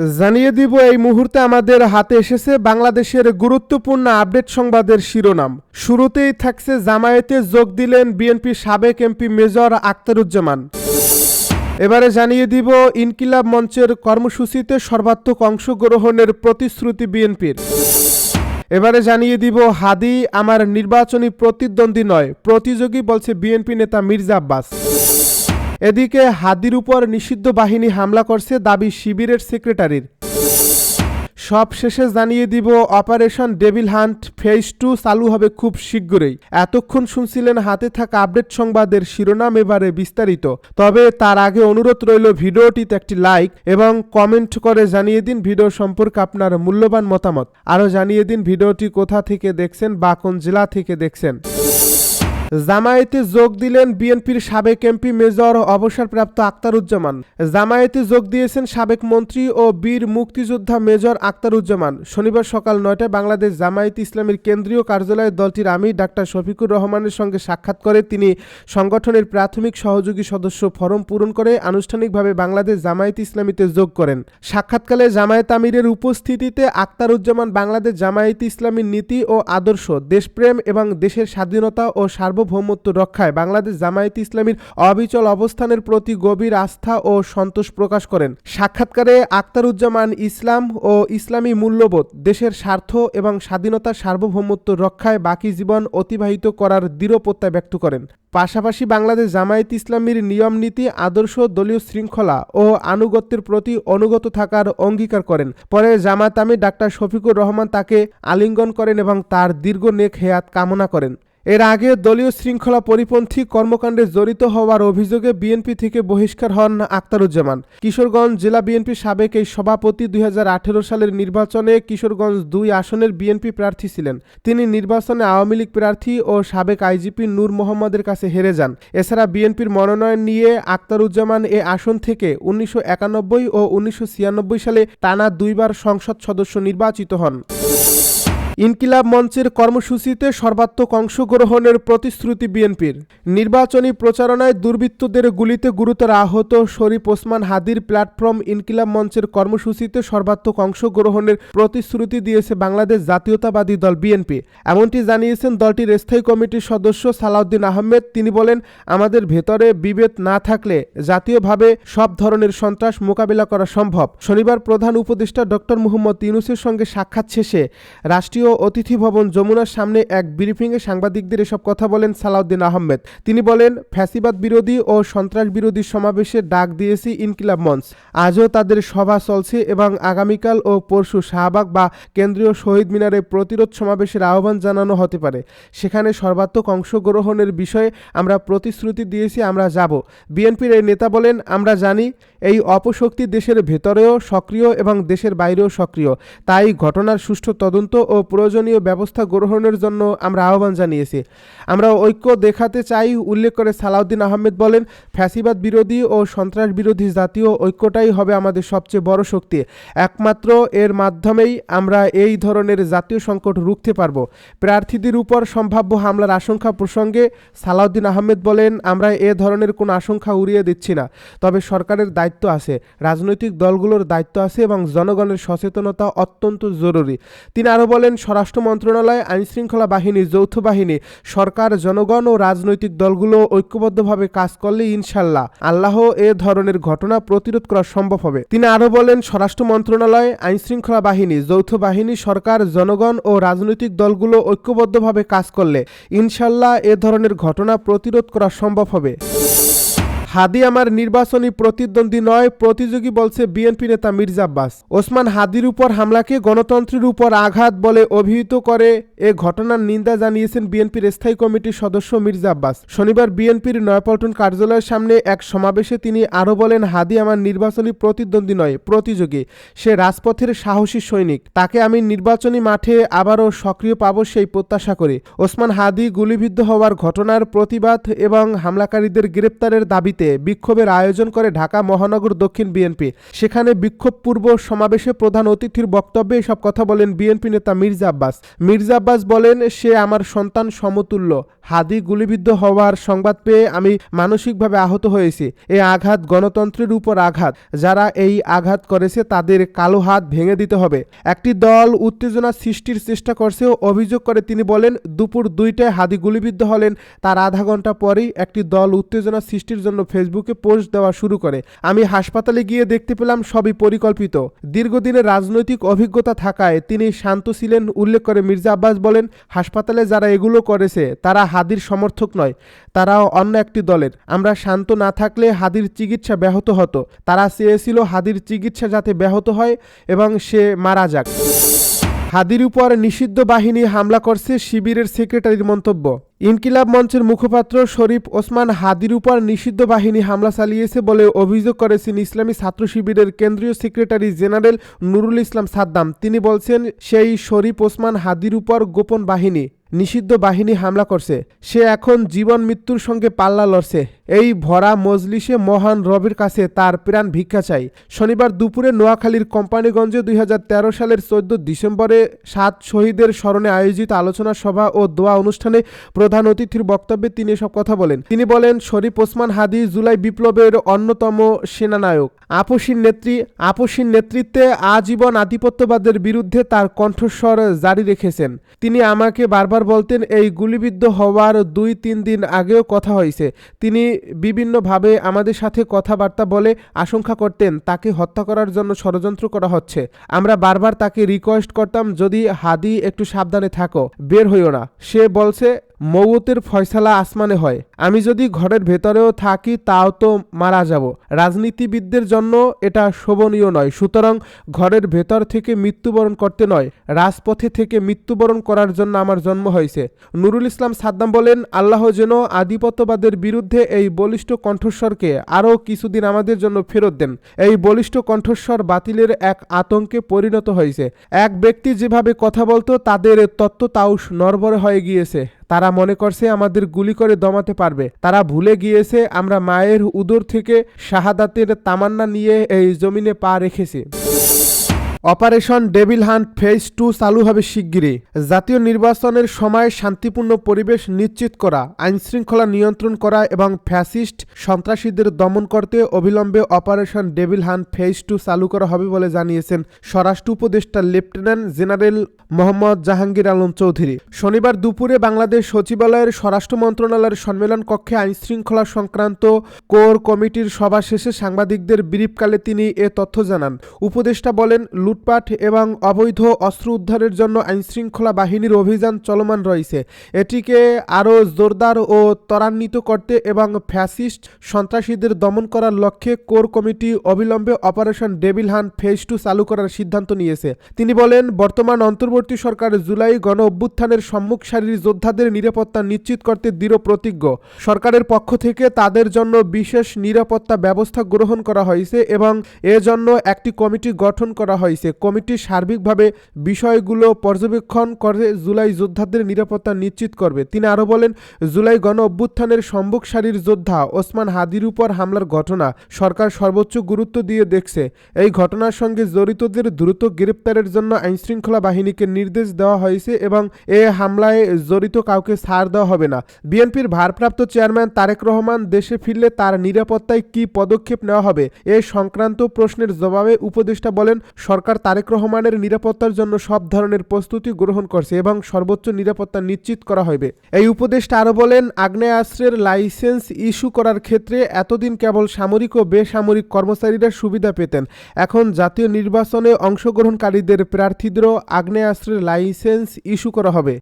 জানিয়ে দিব, এই মুহূর্তে আমাদের হাতে এসেছে বাংলাদেশের গুরুত্বপূর্ণ আপডেট সংবাদের শিরোনাম। শুরুতেই থাকছে জামায়াতে যোগ দিলেন বিএনপি সাবেক এমপি মেজর আক্তারুজ্জামান এবারে জানিয়ে দিব, ইনকিলাব মঞ্চের কর্মসূচিতে সর্বাত্মক অংশগ্রহণের প্রতিশ্রুতি বিএনপির। এবারে জানিয়ে দিব, হাদি আমার নির্বাচনী প্রতিদ্বন্দ্বী নয়, প্রতিযোগী বলছে বিএনপি নেতা মির্জা আব্বাস। এদিকে হাদির উপর নিষিদ্ধ বাহিনী হামলা করছে দাবি শিবিরের সেক্রেটারির। সব শেষে জানিয়ে দিব, operation devil hunt phase two চালু হবে খুব শীঘ্রই। এতক্ষণ শুনছিলেন হাতে থাকা আপডেট সংবাদের শিরোনাম এবারে বিস্তারিত। তবে তার আগে অনুরোধ রইল ভিডিওটিতে একটি লাইক এবং কমেন্ট করে জানিয়ে দিন ভিডিও সম্পর্কে আপনার মূল্যবান মতামত। আরও জানিয়ে দিন ভিডিওটি কোথা থেকে দেখছেন বা কোন জেলা থেকে দেখছেন। জামায়াতে যোগ দিলেন বিএনপির সাবেক এমপি মেজর অবসরপ্রাপ্ত আক্তারুজ্জামান। জামায়াতে যোগ দিয়েছেন সাবেক মন্ত্রী ও বীর মুক্তিযোদ্ধা মেজর আক্তারুজ্জামান। শনিবার সকাল নয়টায় বাংলাদেশ জামায়াত ইসলামের কেন্দ্রীয় কার্যালয়ে দলটির আমির ডাক্তার শফিকুর রহমানের সঙ্গে সাক্ষাৎ করে তিনি সংগঠনের প্রাথমিক সহযোগী সদস্য ফরম পূরণ করে আনুষ্ঠানিকভাবে বাংলাদেশ জামায়াত ইসলামীতে যোগ করেন। সাক্ষাৎকালে জামায়াত আমিরের উপস্থিতিতে আক্তারুজ্জামান বাংলাদেশ জামায়াত ইসলামীর নীতি ও আদর্শ, দেশপ্রেম এবং দেশের স্বাধীনতা ও সার্বভৌমত্ব রক্ষায় বাংলাদেশ জামায়াত ইসলামীর অবিচল অবস্থানের প্রতি গভীর আস্থা ও সন্তোষ প্রকাশ করেন। সাক্ষাৎকারে আক্তারুজ্জামান ইসলাম ও ইসলামী মূল্যবোধ, দেশের স্বার্থ এবং স্বাধীনতা সার্বভৌমত্ব রক্ষায় বাকি জীবন অতিবাহিত করার দৃঢ় প্রত্যয় ব্যক্ত করেন। পাশাপাশি বাংলাদেশ জামায়াত ইসলামীর নিয়ম নীতি, আদর্শ, দলীয় শৃঙ্খলা ও আনুগত্যের প্রতি অনুগত থাকার অঙ্গীকার করেন। পরে জামাত আমির ডাক্তার শফিকুর রহমান তাকে আলিঙ্গন করেন এবং তার দীর্ঘ নেক হেয়াত কামনা করেন। এর আগে দলীয় শৃঙ্খলা পরিপন্থী কর্মকাণ্ডে জড়িত হওয়ার অভিযোগে বিএনপি থেকে বহিষ্কার হন আক্তারুজ্জামান। কিশোরগঞ্জ জেলা বিএনপি সাবেক এই সভাপতি দুই হাজার আঠেরো সালের নির্বাচনে কিশোরগঞ্জ দুই আসনের বিএনপি প্রার্থী ছিলেন। তিনি নির্বাচনে আওয়ামী লীগ প্রার্থী ও সাবেক আইজিপি নূর মোহাম্মদের কাছে হেরে যান। এছাড়া বিএনপির মনোনয়ন নিয়ে আক্তারুজ্জামান এ আসন থেকে উনিশশো একানব্বই ও উনিশশো ছিয়ানব্বই সালে টানা দুইবার সংসদ সদস্য নির্বাচিত হন। ইনকিলাব মঞ্চের কর্মসূচিতে সর্বাত্মক অংশগ্রহণের প্রতিশ্রুতি বিএনপির। নির্বাচনী প্রচারণায় দুর্বৃত্তদের গুলিতে গুরুতর আহত শরীফ ওসমান হাদির প্ল্যাটফর্ম ইনকিলাব মঞ্চের কর্মসূচিতে সর্বাত্মক অংশগ্রহণের প্রতিশ্রুতি দিয়েছে বাংলাদেশ জাতীয়তাবাদী দল বিএনপি। এমনটি জানিয়েছেন দলটির স্থায়ী কমিটির সদস্য সালাউদ্দিন আহমেদ। তিনি বলেন, আমাদের ভেতরে বিভেদ না থাকলে জাতীয়ভাবে সব ধরনের সন্ত্রাস মোকাবিলা করা সম্ভব। শনিবার প্রধান উপদেষ্টা ডক্টর মুহম্মদ ইউনুসের সঙ্গে সাক্ষাৎ শেষে রাষ্ট্রীয় অতিথি ভবন যমুনার সামনে এক ব্রিফিংয়ে সাংবাদিকদের এসব কথা বলেন সালাউদ্দিন আহমেদ। তিনি বলেন, ফ্যাসিবাদ বিরোধী ও সন্ত্রাস বিরোধী সমাবেশে ডাক দিয়েছি ইনকিলাব মঞ্চ। আজও তাদের সভা চলছে এবং আগামীকাল ও পরশু শাহবাগ বা কেন্দ্রীয় শহীদ মিনারে প্রতিরোধ সমাবেশের আহ্বান জানানো হতে পারে। সেখানে সর্বাত্মক অংশগ্রহণের বিষয়ে আমরা প্রতিশ্রুতি দিয়েছি, আমরা যাব। বিএনপির এই নেতা বলেন, আমরা জানি এই অপশক্তি দেশের ভেতরেও সক্রিয় এবং দেশের বাইরেও সক্রিয়। তাই ঘটনার সুষ্ঠু তদন্ত ও প্রয়োজনীয় ব্যবস্থা গ্রহণের জন্য আমরা আহ্বান জানিয়েছি। আমরা ঐক্য দেখাতে চাই, উল্লেখ করে সালাউদ্দিন আহমেদ বলেন, ফ্যাসিবাদ বিরোধী ও সন্ত্রাস বিরোধী জাতীয় ঐক্যটাই হবে আমাদের সবচেয়ে বড় শক্তি। একমাত্র এর মাধ্যমেই আমরা এই ধরনের জাতীয় সংকট রুখতে পারব। প্রার্থীদের উপর সম্ভাব্য হামলার আশঙ্কা প্রসঙ্গে সালাউদ্দিন আহমেদ বলেন, আমরা এ ধরনের কোনো আশঙ্কা উড়িয়ে দিচ্ছি না। তবে সরকারের দায়িত্ব আছে। রাজনৈতিক দলগুলোর দায়িত্ব আছে এবং জনগণের সচেতনতা অত্যন্ত জরুরি। তিনি আরও বলেন, স্বরাষ্ট্র মন্ত্রণালয়, আইনশৃঙ্খলা বাহিনী, যৌথ বাহিনী, সরকার, জনগণ ও রাজনৈতিক দলগুলো ঐক্যবদ্ধভাবে কাজ করলে ইনশাল্লাহ আল্লাহ এ ধরনের ঘটনা প্রতিরোধ করা সম্ভব হবে। তিনি আরও বলেন, স্বরাষ্ট্র মন্ত্রণালয়, আইনশৃঙ্খলা বাহিনী, যৌথ বাহিনী, সরকার, জনগণ ও রাজনৈতিক দলগুলো ঐক্যবদ্ধভাবে কাজ করলে ইনশাল্লাহ এ ধরনের ঘটনা প্রতিরোধ করা সম্ভব হবে। হাদি আমার নির্বাচনী প্রতিদ্বন্দ্বী নয়, প্রতিযোগী বলছে বিএনপি নেতা মির্জা আব্বাস। ওসমান হাদির উপর হামলাকে গণতন্ত্রের উপর আঘাত বলে অভিহিত করে এ ঘটনার নিন্দা জানিয়েছেন বিএনপির স্থায়ী কমিটির সদস্য মির্জা আব্বাস। শনিবার বিএনপির নয়াপল্টন কার্যালয়ের সামনে এক সমাবেশে তিনি আরও বলেন, হাদি আমার নির্বাচনী প্রতিদ্বন্দ্বী নয়, প্রতিযোগী। সে রাজপথের সাহসী সৈনিক। তাকে আমি নির্বাচনী মাঠে আবারও সক্রিয় পাব সেই প্রত্যাশা করি। ওসমান হাদি গুলিবিদ্ধ হওয়ার ঘটনার প্রতিবাদ এবং হামলাকারীদের গ্রেপ্তারের দাবিতে ঐতিহ্যবাহীতে বিক্ষোভের আয়োজন করে ঢাকা মহানগর দক্ষিণ বিএনপি। সেখানে বিক্ষোভ পূর্ব সমাবেশে প্রধান অতিথির বক্তব্যে এসব কথা বলেন বিএনপি নেতা মির্জা আব্বাস। মির্জা আব্বাস বলেন, সে আমার সন্তান সমতুল্য। হাদি গুলিবিদ্ধ হওয়ার সংবাদ পেয়ে আমি মানসিকভাবে আহত হয়েছি। এ আঘাত গণতন্ত্রের উপর আঘাত। যারা এই আঘাত করেছে তাদের কালো হাত ভেঙে দিতে হবে। একটি দল উত্তেজনা সৃষ্টির চেষ্টা করছে অভিযোগ করে তিনি বলেন, দুপুর দুইটায় হাদি গুলিবিদ্ধ হলেন। তার আধা ঘণ্টা পরেই একটি দল উত্তেজনা সৃষ্টির জন্য ফেসবুকে পোস্ট দেওয়া শুরু করে। আমি হাসপাতালে গিয়ে দেখতে পেলাম সবই পরিকল্পিত। দীর্ঘদিনের রাজনৈতিক অভিজ্ঞতা থাকায় তিনি শান্ত ছিলেন, উল্লেখ করে মির্জা আব্বাস বলেন, হাসপাতালে যারা এগুলো করেছে, তারা হাদির সমর্থক নয়, তারাও অন্য একটি দলের। আমরা শান্ত না থাকলে হাদির চিকিৎসা ব্যাহত হতো। তারা চেয়েছিল হাদির চিকিৎসা যাতে ব্যাহত হয় এবং সে মারা যাক। হাদির উপর নিষিদ্ধ বাহিনী হামলা করছে শিবিরের সেক্রেটারির মন্তব্য। ইনকিলাব মঞ্চের মুখপাত্র শরীফ ওসমান হাদির উপর নিষিদ্ধ বাহিনী হামলা চালিয়েছে বলে অভিযোগ করেছেন ইসলামী ছাত্র শিবিরের কেন্দ্রীয় সেক্রেটারি জেনারেল নুরুল ইসলাম সাদ্দাম। তিনি বলছেন, সেই শরীফ ওসমান হাদির উপর গোপন বাহিনী নিষিদ্ধ বাহিনী হামলা করছে। সে এখন জীবন মৃত্যুর সঙ্গে পাল্লা লড়ছে। এই ভরা মজলিসে মহান রবের কাছে তার প্রাণ ভিক্ষা চাই। শনিবার দুপুরে নোয়াখালীর কোম্পানিগঞ্জে দু হাজার তেরো সালের চোদ্দ ডিসেম্বরে সাত শহীদের স্মরণে আয়োজিত আলোচনা সভা ও দোয়া অনুষ্ঠানে প্রধান অতিথির বক্তব্যে তিনি এসব কথা বলেন। তিনি বলেন, শরীফ ওসমান হাদি জুলাই বিপ্লবের অন্যতম সেনানায়ক। আপসীর নেত্রী আপসীর নেতৃত্বে আজীবন আধিপত্যবাদের বিরুদ্ধে তার কণ্ঠস্বর জারি রেখেছেন। তিনি আমাকে বারবার বলতেন, এই গুলিবিদ্ধ হওয়ার দুই তিন দিন আগেও কথা হয়েছে। তিনি বিভিন্নভাবে আমাদের সাথে কথাবার্তা বলে আশঙ্কা করতেন, তাকে হত্যা করার জন্য ষড়যন্ত্র করা হচ্ছে। আমরা বারবার তাকে রিকোয়েস্ট করতাম, যদি হাদি একটু সাবধানে থাকো, বের হইও না। সে বলছে মৌতের ফয়সালা আসমানে হয়। আমি যদি ঘরের ভেতরেও থাকি, তাও তো মারা যাব। রাজনীতিবিদদের জন্য এটা শোভনীয় নয়, সুতরাং ঘরের ভেতর থেকে মৃত্যুবরণ করতে নয়, রাজপথে থেকে মৃত্যুবরণ করার জন্য আমার জন্ম হয়েছে। নুরুল ইসলাম সাদ্দাম বলেন, আল্লাহ যেন আধিপত্যবাদের বিরুদ্ধে এই বলিষ্ঠ কণ্ঠস্বরকে আরও কিছুদিন আমাদের জন্য ফেরত দেন। এই বলিষ্ঠ কণ্ঠস্বর বাতিলের এক আতঙ্কে পরিণত হয়েছে। এক ব্যক্তি যেভাবে কথা বলতো, তাদের তত্ত্ব তাও নরবরে হয়ে গিয়েছে। তারা মনে করছে আমাদের গুলি করে দমাতে পারবে। তারা ভুলে গিয়েছে আমরা মায়ের উদর থেকে শাহাদাতের তামান্না নিয়ে এই জমিনে পা রেখেছি। Operation devil hunt phase two চালু হবে শিগগিরই। জাতীয় নির্বাচনের সময় শান্তিপূর্ণ পরিবেশ নিশ্চিত করা, আইনশৃঙ্খলা নিয়ন্ত্রণ করা এবং ফ্যাসিস্ট সন্ত্রাসীদের দমন করতে অবিলম্বে operation devil hunt phase two চালু করা হবে বলে জানিয়েছেন স্বরাষ্ট্র উপদেষ্টা লেফটেন্যান্ট জেনারেল মোহাম্মদ জাহাঙ্গীর আলম চৌধুরী। শনিবার দুপুরে বাংলাদেশ সচিবালয়ের স্বরাষ্ট্র মন্ত্রণালয়ের সম্মেলন কক্ষে আইনশৃঙ্খলা সংক্রান্ত কোর কমিটির সভা শেষে সাংবাদিকদের ব্রিফকালে তিনি এ তথ্য জানান। উপদেষ্টা বলেন লুটপাট এবং অবৈধ অস্ত্র উদ্ধারের জন্য আইনশৃঙ্খলা বাহিনীর অভিযান চলমান রয়েছে। এটিকে আরও জোরদার ও ত্বরান্বিত করতে এবং ফ্যাসিস্ট সন্ত্রাসীদের দমন করার লক্ষ্যে কোর কমিটি অবিলম্বে operation devil hunt phase two চালু করার সিদ্ধান্ত নিয়েছে। তিনি বলেন, বর্তমান অন্তর্বর্তী সরকার জুলাই গণ অভ্যুত্থানের সম্মুখ সারির যোদ্ধাদের নিরাপত্তা নিশ্চিত করতে দৃঢ় প্রতিজ্ঞ। সরকারের পক্ষ থেকে তাদের জন্য বিশেষ নিরাপত্তা ব্যবস্থা গ্রহণ করা হয়েছে এবং এজন্য একটি কমিটি গঠন করা হয়েছে। কমিটি সার্বিকভাবে বিষয়গুলো পর্যবেক্ষণ করে জুলাই যোদ্ধাদের নিরাপত্তা নিশ্চিত করবে। তিনি আরও বলেন, জুলাই গণ অভ্যুত্থানের সম্মুখ সারির যোদ্ধা ওসমান হাদির উপর হামলার ঘটনা সরকার সর্বোচ্চ গুরুত্ব দিয়ে দেখছে। এই ঘটনার সঙ্গে জড়িতদের দ্রুত গ্রেপ্তারের জন্য আইনশৃঙ্খলা বাহিনীকে নির্দেশ দেওয়া হয়েছে এবং এ হামলায় জড়িত কাউকে ছাড় দেওয়া হবে না। বিএনপির ভারপ্রাপ্ত চেয়ারম্যান তারেক রহমান দেশে ফিরলে তার নিরাপত্তায় কী পদক্ষেপ নেওয়া হবে এ সংক্রান্ত প্রশ্নের জবাবে উপদেষ্টা বলেন সরকার তারেক রহমানের নিরাপত্তার জন্য সব ধরনের প্রস্তুতি গ্রহণ করছে এবং সর্বোচ্চ নিরাপত্তা নিশ্চিত করা হবে এই উপদেষ্টা আরও বলেন, আগ্নেয়াস্ত্রের লাইসেন্স ইস্যু করার ক্ষেত্রে এতদিন কেবল সামরিক ও বেসামরিক কর্মচারীরা সুবিধা পেতেন। এখন জাতীয় নির্বাচনে অংশগ্রহণকারীদের প্রার্থীদেরও আগ্নেয়াস্ত্রের লাইসেন্স ইস্যু করা হবে।